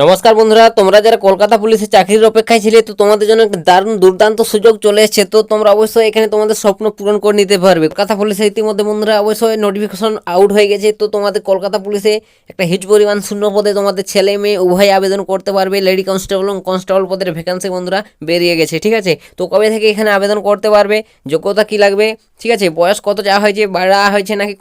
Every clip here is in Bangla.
নমস্কার বন্ধুরা, তোমরা যারা কলকাতা পুলিশে চাকরির অপেক্ষায় ছিলে, তো তোমাদের জন্য দারুণ দুর্দান্ত সুযোগ চলে এসেছে। তো তোমরা অবশ্যই এখানে তোমাদের স্বপ্ন পূরণ করে নিতে পারবে। কলকাতা পুলিশে ইতিমধ্যে বন্ধুরা অবশ্যই নোটিফিকেশন আউট হয়ে গেছে। তো তোমাদের কলকাতা পুলিশে একটা হিউজ পরিমাণ শূন্য পদে তোমাদের ছেলে মেয়ে উভয় আবেদন করতে পারবে। লেডি কনস্টেবল এবং কনস্টেবল পদের ভ্যাকান্সি বন্ধুরা বেরিয়ে গেছে, ঠিক আছে? তো কবে থেকে এখানে আবেদন করতে পারবে? যোগ্যতা কি লাগবে? ঠিক আছে? বয়স কত যা হয়েছে, বাড়া হয়েছে নাকি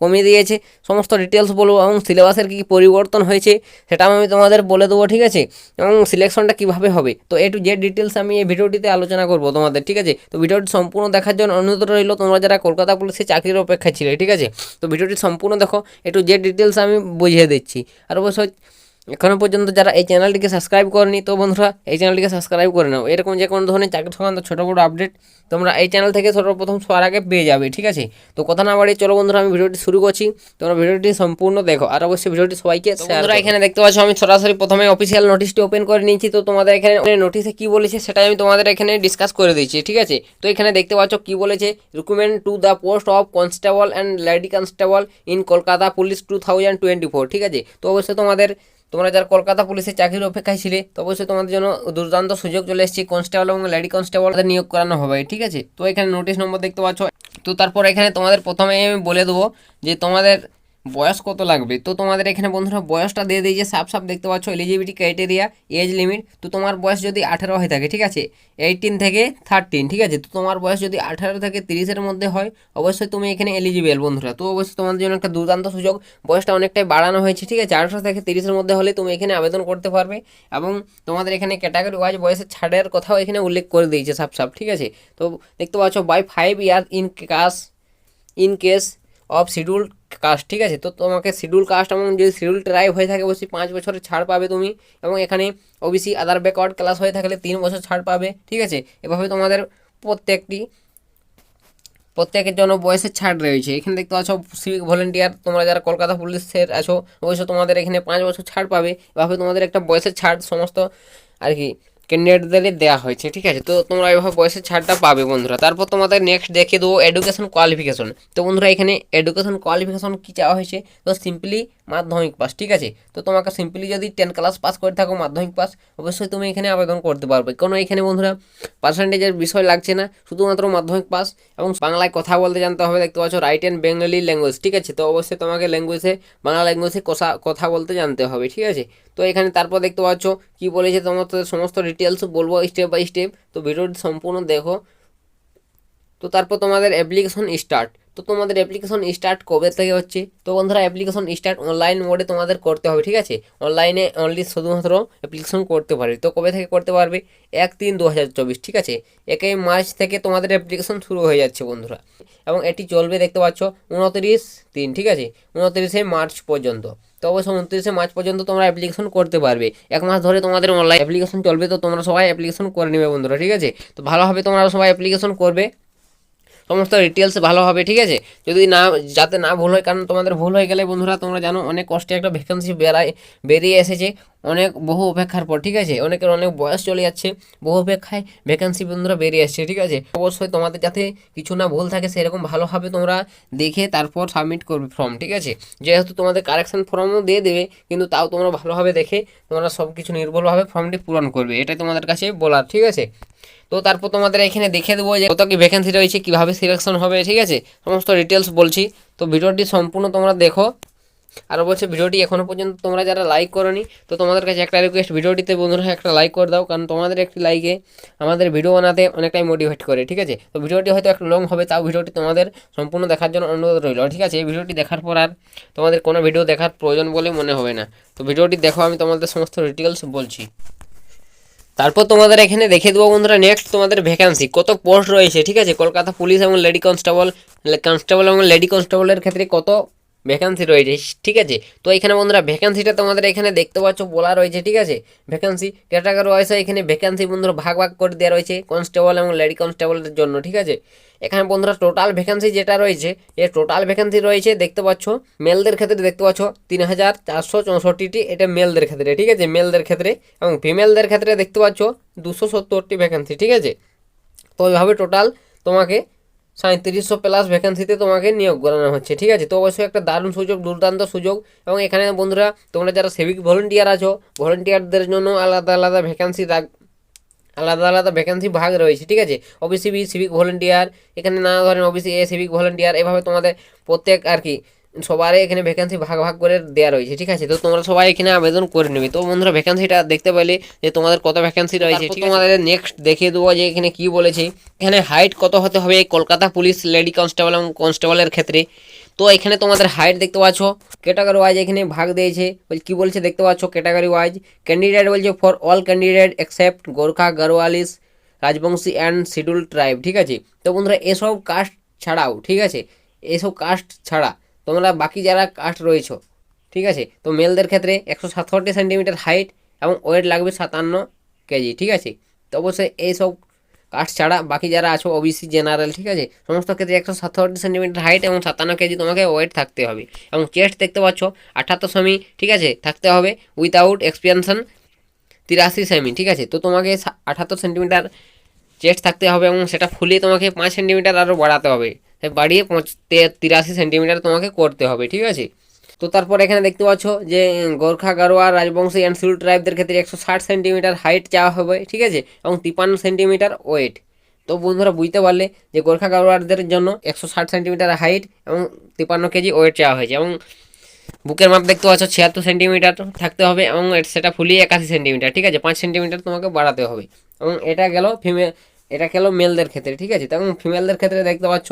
কমিয়ে দিয়েছে, সমস্ত ডিটেলস বলব এবং সিলেবাসের কী পরিবর্তন হয়েছে সেটা আমি তোমাদের বলে দেবো, ঠিক আছে? এবং সিলেকশনটা কীভাবে হবে? তো এ টু জেড ডিটেলস আমি এই ভিডিওটিতে আলোচনা করব তোমাদের, ঠিক আছে? তো ভিডিওটি সম্পূর্ণ দেখার জন্য অনুরোধ রইল, তোমরা যারা কলকাতা পুলিশে চাকরির অপেক্ষা ছিলে, ঠিক আছে? তো ভিডিওটি সম্পূর্ণ দেখো, এ টু জেড ডিটেলস আমি বুঝিয়ে দিচ্ছি। আর অবশ্যই এখনও পর্যন্ত যারা এই চ্যানেলটিকে সাবস্ক্রাইব করেনি তো বন্ধুরা এই চ্যানেলটিকে সাবস্ক্রাইব করে নাও। এরকম যে কোনো ধরনের চাকরি সংক্রান্ত ছোটো বড়ো আপডেট তোমরা এই চ্যানেল থেকে সর্বপ্রথম সবার আগে পেয়ে যাবে ঠিক আছে? তো কথা না বাড়িয়ে চলো বন্ধুরা আমি ভিডিওটি শুরু করছি। তোমরা ভিডিওটি সম্পূর্ণ দেখো আর অবশ্যই ভিডিওটি সবাইকে বন্ধুরা এখানে দেখতে পাচ্ছ আমি সরাসরি প্রথমে অফিসিয়াল নোটিশটি ওপেন করে নিয়েছি। তো তোমাদের এখানে নোটিশে কি বলেছে সেটাই আমি তোমাদের এখানে ডিসকাস করে দিচ্ছি ঠিক আছে? তো এখানে দেখতে পাচ্ছ কি বলেছে? Recruitment to the post of constable and lady constable in Kolkata police two thousand twenty four ঠিক আছে? তো অবশ্যই তোমাদের তোমরা যারা কলকাতা পুলিশে চাকরির অপেক্ষায় ছিলে, তো অবশ্যই তোমাদের জন্য দুর্দান্ত সুযোগ চলে এসেছে। কনস্টেবল এবং লেডি কনস্টেবল নিয়োগ করানো হবে, ঠিক আছে? তো এখানে নোটিশ নম্বর দেখতে পাচ্ছ। তো তারপর এখানে তোমাদের প্রথমে আমি বলে দেবো যে তোমাদের বয়স কত লাগবে? তো তোমাদের এখানে বন্ধুরা বয়সটা দিয়ে দিয়েছে সাফ সাফ দেখতে পাচ্ছ এলিজিবিলিটি ক্রাইটেরিয়া এজ লিমিট তো তোমার বয়স যদি আঠেরো হয়ে থাকে, ঠিক আছে? এইটিন থেকে থার্টিন ঠিক আছে? তো তোমার বয়স যদি আঠারো থেকে তিরিশের মধ্যে হয়, অবশ্যই তুমি এখানে এলিজিবেল বন্ধুরা। তো অবশ্যই তোমাদের জন্য একটা দুর্দান্ত সুযোগ। বয়সটা অনেকটাই বাড়ানো হয়েছে, ঠিক আছে? আঠারো থেকে তিরিশের মধ্যে হলে তুমি এখানে আবেদন করতে পারবে এবং তোমাদের এখানে ক্যাটাগরি ওয়াইজ বয়সের ছাড়ের কথাও এখানে উল্লেখ করে দিয়েছে সাফ সাফ ঠিক আছে? তো দেখতে পাচ্ছ by five year in case in case of schedule caste ঠিক আছে? তো তোমাকে শিডিউল কাস্ট এবং যদি শিডিউল ট্রাইব হয়ে থাকে, অবশ্যই পাঁচ বছরের ছাড় পাবে তুমি। এবং এখানে ওবিসি আদার ব্যাকওয়ার্ড ক্লাস হয়ে থাকলে তিন বছর ছাড় পাবে, ঠিক আছে? এভাবে তোমাদের প্রত্যেকটি, প্রত্যেকের জন্য বয়সের ছাড় রয়েছে। এখানে দেখতে পাচ্ছ সিভিক ভলেন্টিয়ার তোমরা যারা কলকাতা পুলিশের আছো অবশ্য তোমাদের এখানে পাঁচ বছর ছাড় পাবে। এভাবে তোমাদের একটা বয়সের ছাড়, সমস্ত আর কি ক্যান্ডিডেটদের দেওয়া হয়েছে, ঠিক আছে? তো তোমরা এভাবে বয়সের ছাড়টা পাবে বন্ধুরা। তারপর তোমাদের নেক্সট দেখিয়ে দেবো এডুকেশন কোয়ালিফিকেশন তো বন্ধুরা এখানে এডুকেশন কোয়ালিফিকেশন কী চাওয়া হয়েছে? তো সিম্পলি মাধ্যমিক পাস, ঠিক আছে? তো তোমাকে সিম্পলি যদি টেন ক্লাস পাস করে থাকো, মাধ্যমিক পাস অবশ্যই তুমি এখানে আবেদন করতে পারবে। কোনো এখানে বন্ধুরা পার্সেন্টেজের বিষয় লাগছে না, শুধুমাত্র মাধ্যমিক পাস এবং বাংলায় কথা বলতে জানতে হবে, দেখতে পাচ্ছ রাইট অ্যান্ড বেঙ্গলি ল্যাঙ্গুয়েজ ঠিক আছে? তো অবশ্যই তোমাকে ল্যাঙ্গুয়েজে বাংলা ল্যাঙ্গুয়েজে কথা কথা বলতে জানতে হবে, ঠিক আছে? তো এখানে তারপর দেখতে পাচ্ছ কি বলেছে তোমাদের সমস্ত ডিটেলস বলব স্টেপ বাই স্টেপ তো ভিডিওটি সম্পূর্ণ দেখো। তো তারপর তোমাদের অ্যাপ্লিকেশন স্টার্ট তো তোমাদের অ্যাপ্লিকেশন স্টার্ট কবে থেকে হচ্ছে? তো বন্ধুরা অ্যাপ্লিকেশন স্টার্ট অনলাইন মোডে তোমাদের করতে হবে, ঠিক আছে? অনলাইনে অনলি শুধুমাত্র অ্যাপ্লিকেশন করতে পারবে। তো কবে থেকে করতে পারবে? এক তিন দু ঠিক আছে? একই মার্চ থেকে তোমাদের অ্যাপ্লিকেশন শুরু হয়ে যাচ্ছে বন্ধুরা। এবং এটি চলবে, দেখতে পাচ্ছ, উনত্রিশ তিন, ঠিক আছে? উনত্রিশে মার্চ পর্যন্ত। তো অবশ্যই উনত্রিশে মার্চ পর্যন্ত তোমরা অ্যাপ্লিকেশন করতে পারবে। এক মাস ধরে তোমাদের অনলাইন অ্যাপ্লিকেশন চলবে, তো তোমরা সবাই অ্যাপ্লিকেশন করে নেবে বন্ধুরা, ঠিক আছে? তো ভালোভাবে তোমরা সবাই অ্যাপ্লিকেশন করবে। সমস্ত ডিটেলস ভালো হবে, ঠিক আছে? যদি না, যাতে না ভুল হয়, কারণ তোমাদের ভুল হয়ে গেলে বন্ধুরা, তোমরা জানো অনেক কষ্টে একটা ভ্যাকেন্সি বেড়ায়, বেরিয়ে এসেছে। অনেক বহু অপেক্ষার পর, ঠিক আছে? অনেকের অনেক বয়স চলে যাচ্ছে, বহু অপেক্ষায় ভ্যাকেন্সি বন্ধুরা বেরিয়ে আসছে, ঠিক আছে? অবশ্যই তোমাদের যাতে কিছু না ভুল থাকে, সেরকম ভালোভাবে তোমরা দেখে তারপর সাবমিট করবে ফর্ম ঠিক আছে? যেহেতু তোমাদের কারেকশন ফর্মও দিয়ে দেবে, কিন্তু তাও তোমরা ভালোভাবে দেখে তোমরা সব কিছু নির্ভুলভাবে ফর্মটি পূরণ করবে, এটাই তোমাদের কাছে বলার, ঠিক আছে? তো তারপর তোমাদের এখানে দেখে দেবো যে কত কি ভ্যাকেন্সি রয়েছে, কীভাবে সিলেকশন হবে, ঠিক আছে? সমস্ত ডিটেলস বলছি, তো ভিডিওটি সম্পূর্ণ তোমরা দেখো। আর বলছে ভিডিওটি এখনও পর্যন্ত তোমরা যারা লাইক করনি, তো তোমাদের কাছে একটা রিকোয়েস্ট ভিডিওটিতে বন্ধুরা একটা লাইক করে দাও, কারণ তোমাদের একটি লাইকে আমাদের ভিডিও বানাতে অনেকটাই মোটিভেট করে, ঠিক আছে? তো ভিডিওটি হয়তো একটু লং হবে, তাও ভিডিওটি তোমাদের সম্পূর্ণ দেখার জন্য অনুরোধ রইল, ঠিক আছে? এই ভিডিওটি দেখার পর আর তোমাদের কোনো ভিডিও দেখার প্রয়োজন বলে মনে হবে না। তো ভিডিওটি দেখো, আমি তোমাদের সমস্ত ডিটেলস বলছি। তারপর তোমাদের এখানে দেখে দেবো বন্ধুরা নেক্সট তোমাদের ভ্যাকান্সি কত পোস্ট রয়েছে, ঠিক আছে? কলকাতা পুলিশ এবং লেডি কনস্টেবল কনস্টেবল এবং লেডি কনস্টেবলের ক্ষেত্রে কত ভ্যাকান্সি রয়েছে, ঠিক আছে? তো এখানে বন্ধুরা ভ্যাকান্সিটা তোমাদের এখানে দেখতে পাচ্ছ, বলা রয়েছে, ঠিক আছে? ভ্যাকান্সি ক্যাটাগরি ওয়াইজ এখানে ভ্যাকান্সি বন্ধুরা ভাগ ভাগ করে দেওয়া রয়েছে কনস্টেবল এবং লেডি কনস্টেবলের জন্য, ঠিক আছে? এখানে বন্ধুরা টোটাল ভ্যাকান্সি যেটা রয়েছে এর টোটাল ভ্যাকান্সি রয়েছে, দেখতে পাচ্ছ মেলদের ক্ষেত্রে দেখতে পাচ্ছ, তিন হাজার চারশো চৌষট্টিটি, এটা মেলদের ক্ষেত্রে, ঠিক আছে? মেলদের ক্ষেত্রে এবং ফিমেলদের ক্ষেত্রে দেখতে পাচ্ছ, দুশো সত্তরটি ভ্যাকান্সি ঠিক আছে? তো ওইভাবে টোটাল তোমাকে সাঁত্রিশশো প্লাস ভ্যাকেন্সিতে তোমাকে নিয়োগ করানো হচ্ছে, ঠিক আছে? তো অবশ্যই একটা দারুণ সুযোগ, দুর্দান্ত সুযোগ। এবং এখানে বন্ধুরা, তোমরা যারা সিভিক ভলেন্টিয়ার আছো ভলেন্টিয়ারদের জন্য আলাদা আলাদা ভ্যাকেন্সি আলাদা আলাদা ভ্যাকেন্সি ভাগ রয়েছে, ঠিক আছে? ওবিসি বি সিভিক ভলেন্টিয়ার এখানে নানা ধরনের ওবিসি এ সিভিক ভলেন্টিয়ার এভাবে তোমাদের প্রত্যেক আর কি সবারই এখানে ভ্যাকেন্সি ভাগ ভাগ করে দেওয়া রয়েছে ঠিক আছে? তো তোমরা সবাই এখানে আবেদন করে নেবে। তো বন্ধুরা ভ্যাকেন্সিটা দেখতে পেলে যে তোমাদের কত ভ্যাকেন্সি রয়েছে ঠিক তোমাদের নেক্সট দেখিয়ে দেবো যে এখানে কি বলেছে। এখানে হাইট কত হতে হবে? কলকাতা পুলিশ লেডি কনস্টেবল এবং কনস্টেবলের ক্ষেত্রে। তো এখানে তোমাদের হাইট দেখতে পাচ্ছ ক্যাটাগরি ওয়াইজ এখানে ভাগ দিয়েছে। বল কি বলছে দেখতে পাচ্ছ ক্যাটাগরি ওয়াইজ ক্যান্ডিডেট বলছে for all candidate except Gorkha Garhwalis Rajbanshi and schedule tribe ঠিক আছে? তো বন্ধুরা এসব কাস্ট ছাড়াও ঠিক আছে? এসব কাস্ট ছাড়া তোমরা বাকি যারা কাস্ট রয়েছ, ঠিক আছে? তো মেলদের ক্ষেত্রে একশো সাতষট্টি সেন্টিমিটার হাইট এবং ওয়েট লাগবে সাতান্ন কেজি, ঠিক আছে? তো অবশ্যই এইসব কাস্ট ছাড়া বাকি যারা আছো ওবিসি জেনারেল ঠিক আছে? সমস্ত ক্ষেত্রে একশো সাতষট্টি সেন্টিমিটার হাইট এবং সাতান্ন কেজি তোমাকে ওয়েট থাকতে হবে। এবং চেস্ট দেখতে পাচ্ছ, আঠাত্তর সেমি ঠিক আছে? থাকতে হবে উইথাউট এক্সপেনশন তিরাশি সেমি ঠিক আছে? তো তোমাকে আঠাত্তর সেন্টিমিটার চেস্ট থাকতে হবে এবং সেটা ফুলিয়ে তোমাকে পাঁচ সেন্টিমিটার আরও বাড়াতে হবে। বাড়িয়ে পঁচ- তিরাশি সেন্টিমিটার তোমাকে করতে হবে, ঠিক আছে? তো তারপর এখানে দেখতে পাচ্ছ যে গোর্খা, গারোয়া, রাজবংশী অ্যান্ড সিল ট্রাইবদের ক্ষেত্রে একশো ষাট সেন্টিমিটার হাইট চাওয়া হবে, ঠিক আছে? এবং তিপ্পান্ন সেন্টিমিটার ওয়েট তো বন্ধুরা, বুঝতে পারলে যে গোর্খা গারোয়ারদের জন্য একশো ষাট সেন্টিমিটার হাইট এবং তিপ্পান্ন কেজি ওয়েট চাওয়া হয়েছে। এবং বুকের মাপ দেখতে পাচ্ছ, ছিয়াত্তর সেন্টিমিটার থাকতে হবে এবং সেটা ফুলিয়ে একাশি সেন্টিমিটার ঠিক আছে? পাঁচ সেন্টিমিটার তোমাকে বাড়াতে হবে। এবং এটা গেল ফিমেল এটা গেল মেলদের ক্ষেত্রে, ঠিক আছে? এবং ফিমেলদের ক্ষেত্রে দেখতে পাচ্ছ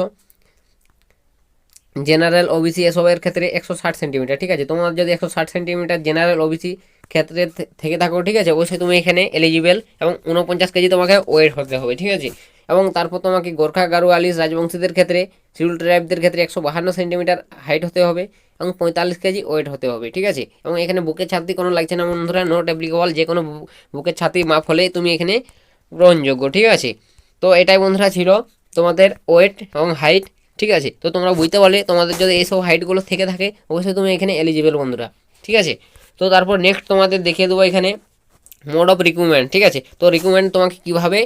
জেনারেল ওবিসি এসবের ক্ষেত্রে একশো ষাট সেন্টিমিটার ঠিক আছে? তোমার যদি একশো ষাট সেন্টিমিটার জেনারেল ওবিসি ক্ষেত্রে থেকে থাকো, ঠিক আছে? অবশ্যই তুমি এখানে এলিজিবেল এবং উনপঞ্চাশ কেজি তোমাকে ওয়েট হতে হবে, ঠিক আছে? এবং তারপর তোমাকে গোর্খা, গারু আলিস রাজবংশীদের ক্ষেত্রে, শিডিউল ট্রাইবদের ক্ষেত্রে একশো বাহান্ন সেন্টিমিটার হাইট হতে হবে এবং পঁয়তাল্লিশ কেজি ওয়েট হতে হবে, ঠিক আছে? এবং এখানে বুকের ছাতি কোনো লাগছে না বন্ধুরা নোট অ্যাপ্লিকেবল যে কোনো বুকের ছাতি মাপ হলেই তুমি এখানে গ্রহণযোগ্য, ঠিক আছে? তো এটাই বন্ধুরা ছিল তোমাদের ওয়েট এবং হাইট ঠিক আছে? তো তোমরা বুঝতে পারলে তোমাদের যদি এইসব হাইটগুলো থেকে থাকে, অবশ্যই তুমি এখানে এলিজিবল বন্ধুরা, ঠিক আছে? তো তারপর নেক্সট তোমাদের দেখিয়ে দেবো এখানে মোড অফ রিক্রুটমেন্ট ঠিক আছে? তো রিক্রুটমেন্ট তোমাকে কীভাবে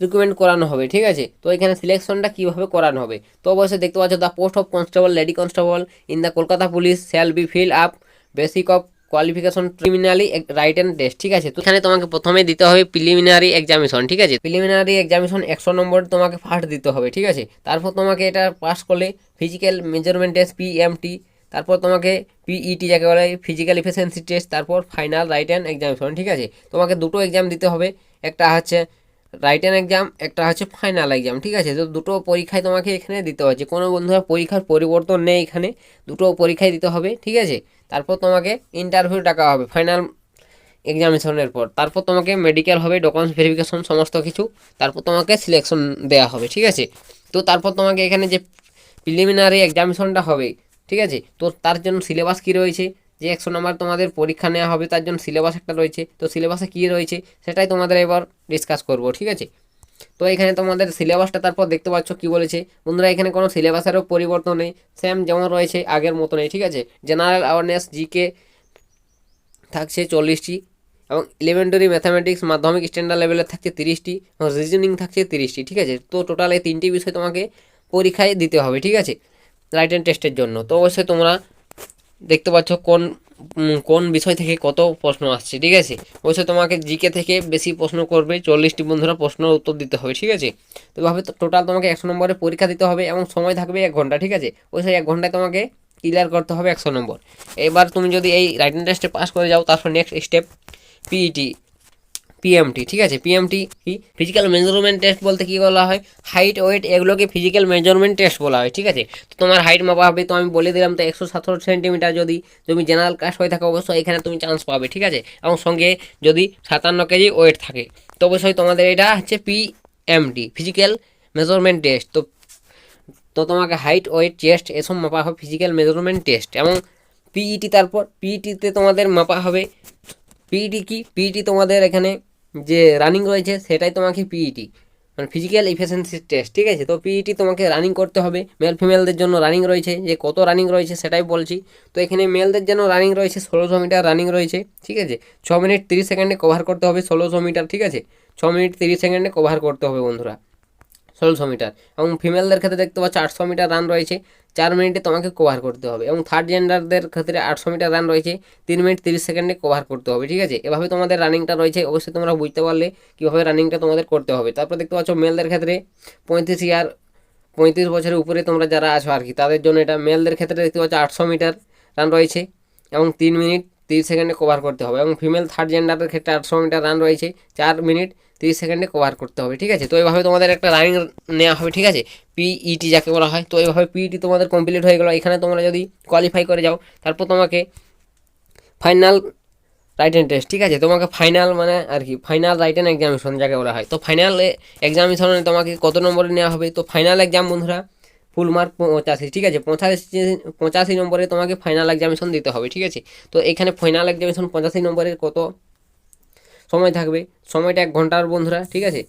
রিক্রুটমেন্ট করানো হবে, ঠিক আছে? তো এখানে সিলেকশনটা কীভাবে করানো হবে? তো অবশ্যই দেখতে পাচ্ছ the post of constable lady constable in the Kolkata police shall be fill up basic of qualification preliminary and test ঠিক আছে? তো এখানে তোমাকে প্রথমে দিতে হবে প্রিলিমিনারি এক্সামিশন ঠিক আছে? প্রিলিমিনারি এক্সামিশন একশো নম্বর তোমাকে ফার্স্ট দিতে হবে, ঠিক আছে? তারপর তোমাকে এটা পাস করলে ফিজিক্যাল মেজারমেন্ট টেস্ট পিএমটি তারপর তোমাকে পিইটি যাকে বলে ফিজিক্যাল ইফিসিয়েন্সি টেস্ট তারপর ফাইনাল রাইট অ্যান্ড এক্সামিশন ঠিক আছে? তোমাকে দুটো এক্সাম দিতে হবে, একটা হচ্ছে রাইটেন এক্সাম একটা হচ্ছে ফাইনাল এক্সাম ঠিক আছে? তো দুটো পরীক্ষায় তোমাকে এখানে দিতে হচ্ছে কোনো বন্ধুরা পরীক্ষার পরিবর্তন নেই এখানে, দুটো পরীক্ষায় দিতে হবে, ঠিক আছে? তারপর তোমাকে ইন্টারভিউ ডাকা হবে ফাইনাল এক্সামিনেশনের পর। তারপর তোমাকে মেডিকেল হবে ডকুমেন্টস ভেরিফিকেশন সমস্ত কিছু, তারপর তোমাকে সিলেকশন দেওয়া হবে, ঠিক আছে? তো তারপর তোমাকে এখানে যে প্রিলিমিনারি এক্সামিনেশনটা হবে, ঠিক আছে? তো তার জন্য সিলেবাস কী রয়েছে? যে একশো নম্বর তোমাদের পরীক্ষা নেওয়া হবে, তার জন্য সিলেবাস একটা রয়েছে। তো সিলেবাসে কী রয়েছে, সেটাই তোমাদের এবার ডিসকাস করব, ঠিক আছে? তো এখানে তোমাদের সিলেবাসটা তারপর দেখতে পাচ্ছ কি বলেছে। বন্ধুরা, এখানে কোনো সিলেবাসেরও পরিবর্তন নেই সেম যেমন রয়েছে আগের মতো নেই ঠিক আছে? জেনারেল অ্যাওয়ারনেস জিকে থাকছে চল্লিশটি এবং ইলেভেন্টারি ম্যাথামেটিক্স মাধ্যমিক স্ট্যান্ডার্ড লেভেলের থাকছে তিরিশটি এবং রিজনিং থাকছে তিরিশটি, ঠিক আছে? তো টোটাল এই তিনটি বিষয় তোমাকে পরীক্ষায় দিতে হবে, ঠিক আছে? রাইট রাইটেন টেস্টের জন্য। তো অবশ্যই তোমরা দেখতে পাচ্ছ কোন কোন বিষয় থেকে কত প্রশ্ন আসছে, ঠিক আছে? অবশ্যই তোমাকে জিকে থেকে বেশি প্রশ্ন করবে, চল্লিশটি বন্ধুরা প্রশ্নের উত্তর দিতে হবে, ঠিক আছে? তো এভাবে টোটাল তোমাকে একশো নম্বরে পরীক্ষা দিতে হবে এবং সময় থাকবে এক ঘণ্টা, ঠিক আছে? অবশ্যই এক ঘন্টায় তোমাকে ক্লিয়ার করতে হবে একশো নম্বর। এবার তুমি যদি এই রাইটিং টেস্টে পাস করে যাও, তারপর নেক্সট স্টেপ পিইটি পিএমটি ঠিক আছে? পিএমটি কি ফিজিক্যাল মেজারমেন্ট টেস্ট বলতে কি বলা হয়? হাইট ওয়েট এগুলোকে ফিজিক্যাল মেজারমেন্ট টেস্ট বলা হয়, ঠিক আছে? তো তোমার হাইট মাপা হবে, তো আমি বলে দিলাম তো একশো সতেরো সেন্টিমিটার যদি তুমি জেনারেল কাস্ট হয়ে থাকো, অবশ্যই এখানে তুমি চান্স পাবে, ঠিক আছে? এবং সঙ্গে যদি সাতান্ন কেজি ওয়েট থাকে, তো অবশ্যই তোমাদের এটা হচ্ছে পিএমটি ফিজিক্যাল মেজারমেন্ট টেস্ট তো তো তোমাকে হাইট ওয়েট চেস্ট এসব মাপা হবে ফিজিক্যাল মেজারমেন্ট টেস্ট এবং পিইটি তারপর পিইটিতে তোমাদের মাপা হবে পিইটি কি? পিইটি তোমাদের এখানে যে রানিং রয়েছে সেটাই তোমাকে পিইটি মানে ফিজিক্যাল ইফিসিয়েন্সি টেস্ট ঠিক আছে? তো পিইটি তোমাকে রানিং করতে হবে। মেল ফিমেলদের জন্য রানিং রয়েছে। যে কত রানিং রয়েছে সেটাই বলছি। তো এখানে মেলদের জন্য রানিং রয়েছে ষোলোশো মিটার রানিং রয়েছে, ঠিক আছে? ছ মিনিট তিরিশ সেকেন্ডে কভার করতে হবে ষোলোশো মিটার, ঠিক আছে? ছ মিনিট তিরিশ সেকেন্ডে কভার করতে হবে বন্ধুরা। ষোলোশো মিটার এবং ফিমেলদের ক্ষেত্রে দেখতে পাচ্ছ আটশো মিটার রান রয়েছে। চার মিনিটে তোমাকে কভার করতে হবে এবং থার্ড জেন্ডারদের ক্ষেত্রে আটশো মিটার রান রয়েছে। তিন মিনিট তিরিশ সেকেন্ডে কভার করতে হবে, ঠিক আছে? এভাবে তোমাদের রানিংটা রয়েছে। অবশ্যই তোমরা বুঝতে পারলে কীভাবে রানিংটা তোমাদের করতে হবে। তারপর দেখতে পাচ্ছ মেলদের ক্ষেত্রে পঁয়ত্রিশ ইয়ার পঁয়ত্রিশ বছরের উপরে তোমরা যারা আছো আর কি, তাদের জন্য এটা মেলদের ক্ষেত্রে দেখতে পাচ্ছ আটশো মিটার রান রয়েছে এবং তিন মিনিট তিরিশ সেকেন্ডে কভার করতে হবে এবং ফিমেল থার্ড জেন্ডারের ক্ষেত্রে আটশো মিটার রান রয়েছে। চার মিনিট তিরিশ সেকেন্ডে কভার করতে হবে, ঠিক আছে? তো এইভাবে তোমাদের একটা রানিং নেওয়া হবে, ঠিক আছে? পিইটি যাকে বলা হয়, তো এইভাবে পিইটি তোমাদের কমপ্লিট হয়ে গেলো। এখানে তোমরা যদি কোয়ালিফাই করে যাও, তারপর তোমাকে ফাইনাল রাইট রাইটেন টেস্ট ঠিক আছে? তোমাকে ফাইনাল মানে আর কি ফাইনাল রাইট রাইটেন এক্সামিনেশন যাকে বলা হয়। তো ফাইনাল এক্সামিনেশনে তোমাকে কত নম্বরে নেওয়া হবে? তো ফাইনাল এক্সাম বন্ধুরা ফুল মার্ক পঁচাশি, ঠিক আছে? পঁচাশি পঁচাশি নম্বরে তোমাকে ফাইনাল এক্সামিনেশন দিতে হবে, ঠিক আছে? তো এখানে ফাইনাল এক্সামিনেশন পঁচাশি নম্বরের কত সময় থাকবে। সময়টা এক ঘণ্টার বন্ধুরা, ঠিক আছে?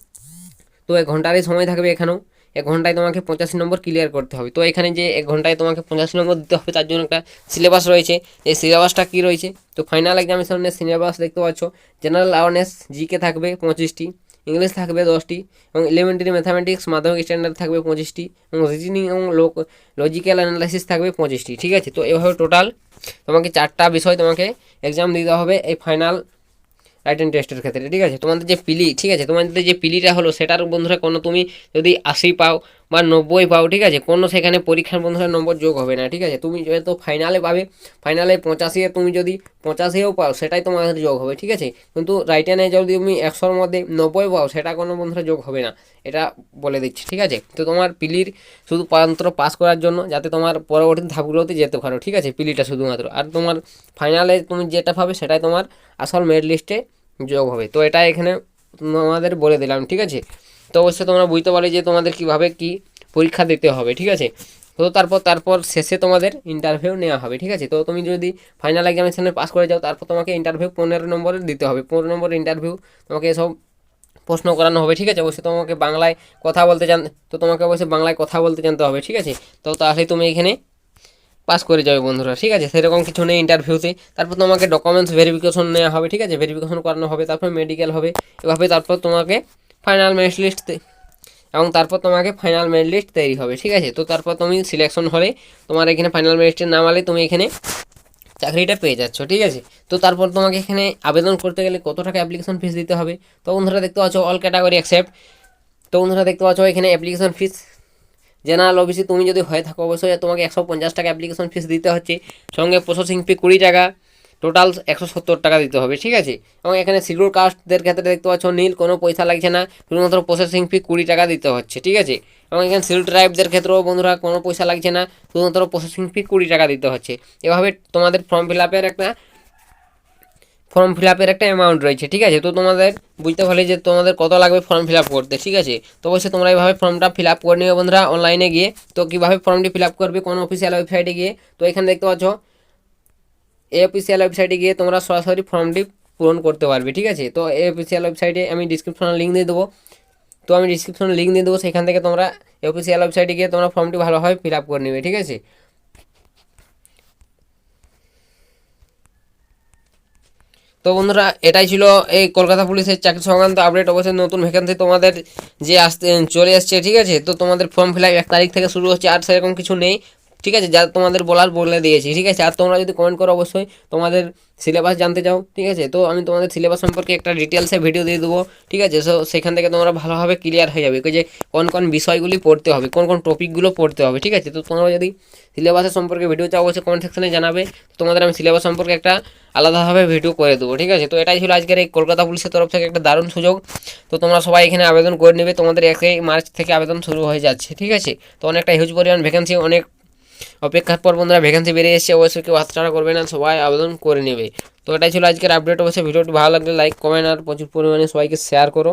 তো এক ঘন্টারই সময় থাকবে এখানেও। এক ঘন্টায় তোমাকে পঁচাশি নম্বর ক্লিয়ার করতে হবে। তো এখানে যে এক ঘন্টায় তোমাকে পঁচাশি নম্বর দিতে হবে, তার জন্য একটা সিলেবাস রয়েছে। এই সিলেবাসটা কী রয়েছে? তো ফাইনাল এক্সামিনেশনের সিলেবাস দেখতে পাচ্ছ। জেনারেল অ্যাওয়ারনেস জিকে থাকবে পঁচিশটি ইংলিশ থাকবে দশটি, এবং এলিমেন্টারি ম্যাথামেটিক্স মাধ্যমিক স্ট্যান্ডার্ড থাকবে পঁচিশটি, এবং রিজনিং এবং লোক লজিক্যাল অ্যানালাইসিস থাকবে পঁচিশটি, ঠিক আছে? তো এভাবে টোটাল তোমাকে চারটা বিষয় তোমাকে এক্সাম দিতে হবে। এই ফাইনাল রাইটেন টেস্টের ক্ষেত্রে, ঠিক আছে? তোমাদের যে পিলি, ঠিক আছে? তোমাদের যে পিলিটা হলো, সেটার বন্ধুরা কোনো তুমি যদি আশি পাও বা নব্বই পাও, ঠিক আছে? কোনো সেখানে পরীক্ষার বন্ধুরা নম্বর যোগ হবে না, ঠিক আছে? তুমি যেহেতু ফাইনালে পাবে ফাইনালে পঁচাশি তুমি যদি পঁচাশিও পাও, সেটাই তোমাদের যোগ হবে, ঠিক আছে? কিন্তু রাইটেনে যদি তুমি একশোর মধ্যে নব্বই পাও, সেটা কোনো বন্ধুরা যোগ হবে না, এটা বলে দিচ্ছি, ঠিক আছে? তো তোমার পিলির শুধু মাত্র পাস করার জন্য যাতে তোমার পরবর্তী ধাপগুলোতে যেতে পারো, ঠিক আছে? পিলিটা শুধুমাত্র। আর তোমার ফাইনালে তুমি যেটা পাবে, সেটাই তোমার আসল মেরিট লিস্টে যোগ হবে। তো এটা এখানে তোমাদের বলে দিলাম, ঠিক আছে? তো অবশ্যই তোমরা বুঝতে পারলে যে তোমাদের কীভাবে কি পরীক্ষা দিতে হবে, ঠিক আছে? তো তারপর তারপর শেষে তোমাদের ইন্টারভিউ নেওয়া হবে, ঠিক আছে? তো তুমি যদি ফাইনাল এক্সামিনেশনে পাস করে যাও, তারপর তোমাকে ইন্টারভিউ পনেরো নম্বরের দিতে হবে। পনেরো নম্বর ইন্টারভিউ তোমাকে এসব প্রশ্ন করানো হবে, ঠিক আছে? অবশ্যই তোমাকে বাংলায় কথা বলতে জান, তো তোমাকে অবশ্যই বাংলায় কথা বলতে জানতে হবে, ঠিক আছে? তো তাহলে তুমি এখানে পাস করে যাবে বন্ধুরা, ঠিক আছে? সেরকম কিছু নেই ইন্টারভিউতে তারপর তোমাকে ডকুমেন্টস ভেরিফিকেশন নেওয়া হবে, ঠিক আছে? ভেরিফিকেশন করানো হবে, তারপর মেডিকেল হবে, এভাবে তারপর তোমাকে ফাইনাল মেরিট লিস্ট এবং তারপর তোমাকে ফাইনাল মেরিট লিস্ট তৈরি হবে, ঠিক আছে? তো তারপর তুমি সিলেকশন হলে তোমার এখানে ফাইনাল মেরিটের নাম আলে তুমি এখানে চাকরিটা পেয়ে যাচ্ছ, ঠিক আছে? তো তারপর তোমাকে এখানে আবেদন করতে গেলে কত টাকা অ্যাপ্লিকেশন ফিস দিতে হবে? তো বন্ধুরা দেখতে পাচ্ছ অল ক্যাটাগরি অ্যাকসেপ্ট তো বন্ধুরা দেখতে পাচ্ছ এখানে অ্যাপ্লিকেশন ফিস জেনারেল অফিসে তুমি যদি হয়ে থাকো, অবশ্যই তোমাকে একশো পঞ্চাশ টাকা অ্যাপ্লিকেশন ফিস দিতে হচ্ছে। সঙ্গে প্রসেসিং ফি কুড়ি টাকা। টোটাল একশো সত্তর টাকা দিতে হবে, ঠিক আছে? এবং এখানে শিডিউল কাস্টদের ক্ষেত্রে দেখতে পাচ্ছ, নীল, কোনো পয়সা লাগছে না, শুধুমাত্র প্রসেসিং ফি কুড়ি টাকা দিতে হচ্ছে, ঠিক আছে? এবং এখানে শিডিউল ট্রাইবদের ক্ষেত্রেও বন্ধুরা কোনো পয়সা লাগছে না, শুধুমাত্র প্রসেসিং ফি কুড়ি টাকা দিতে হচ্ছে। এভাবে তোমাদের ফর্ম ফিল আপের একটা ফর্ম ফিল আপের একটা অ্যামাউন্ট রয়েছে, ঠিক আছে? তো তোমাদের বুঝতে পারলে যে তোমাদের কত লাগবে ফর্ম ফিল আপ করতে, ঠিক আছে? তো অবশ্যই তোমরা এইভাবে ফর্মটা ফিল আপ করে নিও বন্ধুরা অনলাইনে গিয়ে। তো কীভাবে ফর্মটি ফিল আপ করবে, কোন অফিসিয়াল ওয়েবসাইটে গিয়ে? তো এখানে দেখতে পাচ্ছ এই অফিসিয়াল ওয়েবসাইটে গিয়ে তোমরা সরাসরি ফর্মটি পূরণ করতে পারবে, ঠিক আছে? তো এই অফিসিয়াল ওয়েবসাইটে আমি ডিসক্রিপশনে লিঙ্ক দিয়ে দেবো। তো আমি ডিসক্রিপশনে লিঙ্ক দিয়ে দেবো, সেখান থেকে তোমরা অফিসিয়াল ওয়েবসাইটে গিয়ে তোমরা ফর্মটি ভালোভাবে ফিল আপ করে নেবে, ঠিক আছে? তো বন্ধুরা, এটাই ছিল এই কলকাতা পুলিশের চাকরি সংক্রান্ত আপডেট অবশ্যই নতুন ভ্যাকেন্সি তোমাদের যে আসতে চলে আসছে ঠিক আছে? তো তোমাদের ফর্ম ফিল আপ এক তারিখ থেকে শুরু হচ্ছে, আর সেরকম কিছু নেই। ঠিক আছে, যা তোমাদের বলার বলে দিয়েছি, ঠিক আছে? আর তোমরা যদি কমেন্ট করো অবশ্যই তোমাদের সিলেবাস জানতে চাও, ঠিক আছে? তো আমি তোমাদের সিলেবাস সম্পর্কে একটা ডিটেলসে ভিডিও দিয়ে দেবো, ঠিক আছে? সো সেখান থেকে তোমরা ভালোভাবে ক্লিয়ার হয়ে যাবে যে কোন কোন বিষয়গুলি পড়তে হবে, কোন কোন টপিকগুলো পড়তে হবে, ঠিক আছে? তো তোমরা যদি সিলেবাসের সম্পর্কে ভিডিও চাও, অবশ্যই কমেন্ট সেকশনে জানাবে। তোমাদের আমি সিলেবাস সম্পর্কে একটা আলাদাভাবে ভিডিও করে দেবো, ঠিক আছে? তো এটাই ছিল আজকের এই কলকাতা পুলিশের তরফ থেকে একটা দারুণ সুযোগ। তো তোমরা সবাই এখানে আবেদন করে নেবে, তোমাদের একই মার্চ থেকে আবেদন শুরু হয়ে যাচ্ছে, ঠিক আছে? তো অনেকটা হিউজ পরিমাণ ভ্যাকেন্সি অনেক অপেক্ষার পর বন্ধুরা ভ্যাকেন্সি বেরিয়ে এসেছে, অবশ্যই কেউ হাতছাড়া করবে না, সবাই আবেদন করে নেবে। তো এটাই ছিল আজকের আপডেট অবশ্যই ভিডিওটি ভালো লাগলে লাইক কমেন্ট আর প্রচুর পরিমাণে সবাইকে শেয়ার করো,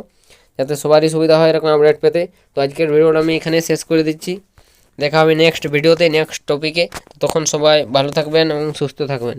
যাতে সবারই সুবিধা হয় এরকম আপডেট পেতে। তো আজকের ভিডিওটা আমি এখানে শেষ করে দিচ্ছি। দেখা হবে নেক্সট ভিডিওতে নেক্সট টপিকে তখন সবাই ভালো থাকবেন এবং সুস্থ থাকবেন।